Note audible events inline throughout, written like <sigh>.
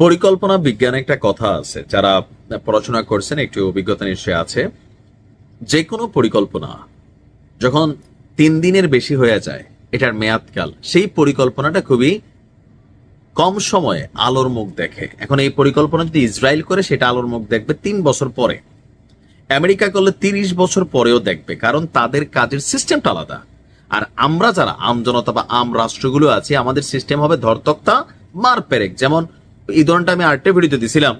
পরিকল্পনা বিজ্ঞানে একটা কথা আছে, যারা পড়াশোনা করছেন, একটু অভিজ্ঞতা নিশ্চয় আছে। যে কোনো পরিকল্পনা যখন তিন দিনের বেশি হয়ে যায়, এটার মেয়াদকাল, সেই পরিকল্পনাটা খুবই কম সময়ে আলোর মুখ দেখে। এখন এই পরিকল্পনা যদি ইসরায়েল করে, সেটা আলোর মুখ দেখবে তিন বছর পরে। আমেরিকা করলে তিরিশ বছর পরেও দেখবে, কারণ তাদের কাজের সিস্টেমটা আলাদা। আর আমরা যারা, আমজনতা বা আম রাষ্ট্রগুলো আছি, আমাদের সিস্টেম হবে ধরতক্তা মার পেরেক যেমন এই ধরনটা আমি আরেকটা ভিডিওতে দিছিলাম।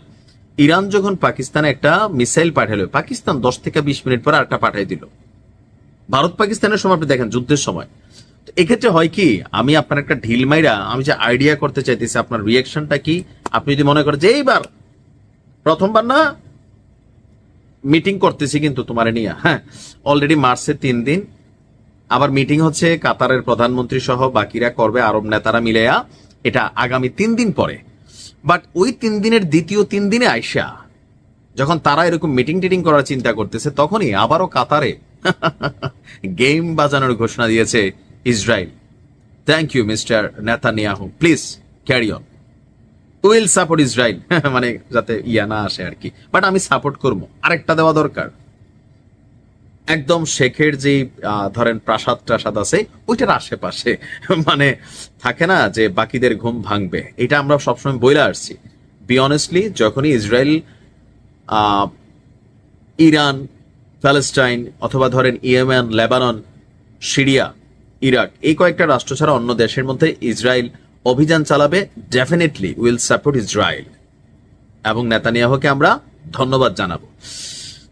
ইরান যখন পাকিস্তানে একটা মিসাইল পাঠালো, পাকিস্তান দশ থেকে বিশ মিনিট পরে আরেকটা পাঠাই দিল। ভারত পাকিস্তানের সময় আপনি দেখেন যুদ্ধের সময়। এক্ষেত্রে হয় কি, আমি আপনার একটা ঢিল মাইরা আমি যে আইডিয়া করতে চাইতেছি, আপনার রিয়াকশনটা কি? আপনি যদি মনে করেন যে এইবার, প্রথমবার না মিটিং করতেছি কিন্তু তোমার নিয়ে হ্যাঁ অলরেডি মার্চে তিন দিন। আবার মিটিং হচ্ছে কাতারের প্রধানমন্ত্রী সহ বাকিরা করবে আরব নেতারা মিলেয়া। এটা আগামী তিন দিন পরে। বাট ওই তিন দিনের দ্বিতীয় তিন দিনে আইসা যখন তারা এরকম মিটিং টিটিং করার চিন্তা করতেছে, তখনই আবারও কাতারে <laughs> গেম বাজানোর ঘোষণা দিয়েছে Israel. Thank you mister Netanyahu. Please carry on will support Israel মানে যাতে ইয়া না আসে আর কি। বাট আমি সাপোর্ট করব। আরেকটা দেওয়া দরকার। একদম শেখের যে ধরেন প্রাসাদ টাসাদ আছে, ওইটার আশেপাশে। <laughs> মানে থাকে না যে বাকিদের ঘুম ভাঙবে। এটা আমরা সবসময় বইলে আসছি। বি অনেস্টলি যখনই ইসরায়েল ইরান প্যালেস্টাইন অথবা ধরেন ইয়েমেন, লেবানন, সিরিয়া, ইরাক, এই কয়েকটা রাষ্ট্র ছাড়া অন্য দেশের মধ্যে ইসরায়েল অভিযান চালাবে ডেফিনেটলি উইল সাপোর্ট ইসরায়েল এবং নেতানিয়াহকে আমরা ধন্যবাদ জানাব।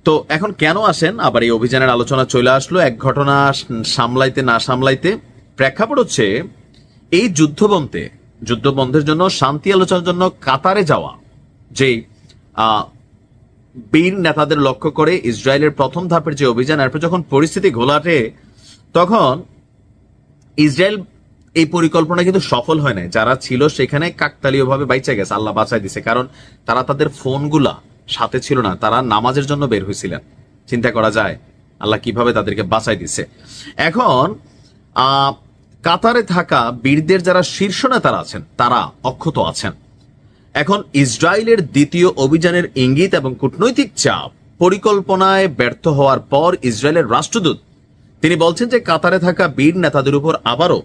তো এখন কেন আসেন? আবার এই অভিযানের আলোচনা চলে আসলো। এক ঘটনা সামলাইতে না সামলাইতে প্রেক্ষাপট হচ্ছে এই যুদ্ধবন্ধে যুদ্ধবন্ধের জন্য, শান্তি আলোচনার জন্য কাতারে যাওয়া যে বীর নেতাদের লক্ষ্য করে ইসরায়েলের প্রথম ধাপের যে অভিযান এরপর যখন পরিস্থিতি ঘোলাটে, তখন ইসরায়েল এই পরিকল্পনা কিন্তু সফল হয় নাই। যারা ছিল সেখানে কাকতালীয় ভাবে বাইচা গেছে, আল্লাহ বাঁচাই দিছে। কারণ তারা তাদের ফোনগুলা সাথে ছিল না, তারা নামাজের জন্য বের হয়েছিলেন। চিন্তা করা যায়, আল্লাহ কীভাবে তাদেরকে বাঁচাই দিছে। এখন কাতারে থাকা বীরদের যারা শীর্ষ নেতারা আছেন, তারা অক্ষত আছেন। এখন ইসরায়েলের দ্বিতীয় অভিযানের ইঙ্গিত এবং কূটনৈতিক চাপ পরিকল্পনায় ব্যর্থ হওয়ার পর ইসরায়েলের রাষ্ট্রদূত, তিনি বলছেন যে কাতারে থাকা বীর নেতাদের উপর আবারও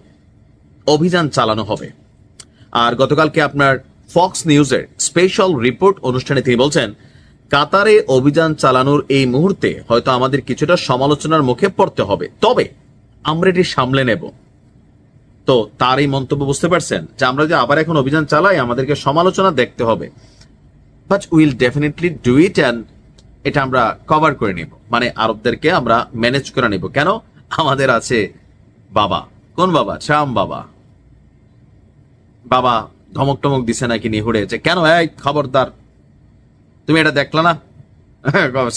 অভিযান চালানো হবে। আর গতকালকে আপনার ফক্স নিউজের স্পেশাল রিপোর্ট অনুষ্ঠানে তিনি বলছেন কাতারে অভিযান চালানোর এই মুহূর্তে হয়তো আমাদের কিছুটা সমালোচনার মুখে পড়তে হবে। তবে আমরা এটি সামলে নেব। তো তার এই মন্তব্য বুঝতে পারছেন? যে আমরা যে আবার এখন অভিযান চালাই, আমাদেরকে সমালোচনা দেখতে হবে। But will definitely do it and এটা আমরা কভার করে নিব। মানে আরবদেরকে আমরা ম্যানেজ করে নিব। কেন? আমাদের আছে বাবা। কোন বাবা? শ্যাম বাবা। বাবা ধমক টমক দিছে নাকি নিহুড়ে যে, কেন এই খবরদার? তুমি এটা দেখলা না?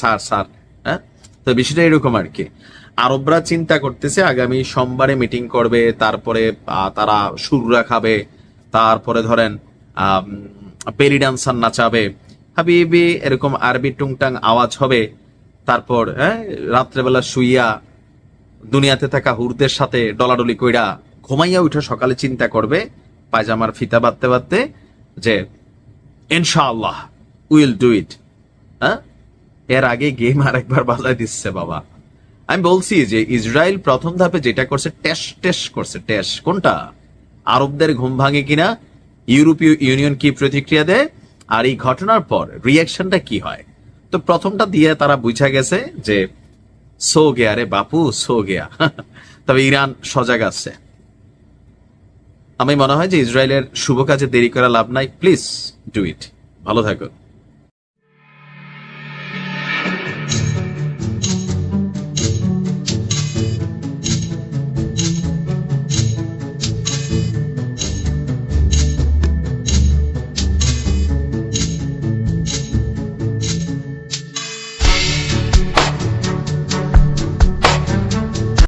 স্যার স্যার হ্যাঁ? তো বিষয়টা এরকম আর কি। আরবরা চিন্তা করতেছে, আগামী সোমবারে মিটিং করবে, তারপরে তারা সুররা খাবে, তারপরে ধরেন বেলি ডান্সার নাচাবে। হাবিবি, এরকম আরবি টুংটাং আওয়াজ হবে। তারপর হ্যাঁ রাত্রেবেলা শুইয়া দুনিয়াতে থাকা হুরদের সাথে ডলাডলি কইরা ঘুমাইয়া উঠে সকালে চিন্তা করবে, পায়জামার ফিতা বাঁধতে বাঁধতে যে, ইনশাআল্লাহ। উইল ডু ইট হ্যাঁ এর আগে গেম আরেকবার বাজায় দিচ্ছে বাবা। আমি বলছি যে ইসরায়েল প্রথম ধাপে যেটা করছে টেস টেস করছে। টেস কোনটা? আরবদের ঘুম ভাঙে কিনা? ইউরোপীয় ইউনিয়ন কি প্রতিক্রিয়া দেয়? আর এই ঘটনার পর রিয়াকশনটা কি হয়? তো প্রথমটা দিয়ে তারা বুঝা গেছে যে সো গেয়া রে বাপু, সো গেয়া। <laughs> তবে ইরান সজাগ আছে। আমি মনে হয় যে ইসরায়েলের শুভ কাজে দেরি করা লাভ নাই। প্লিজ ডু ইট ভালো থাকুন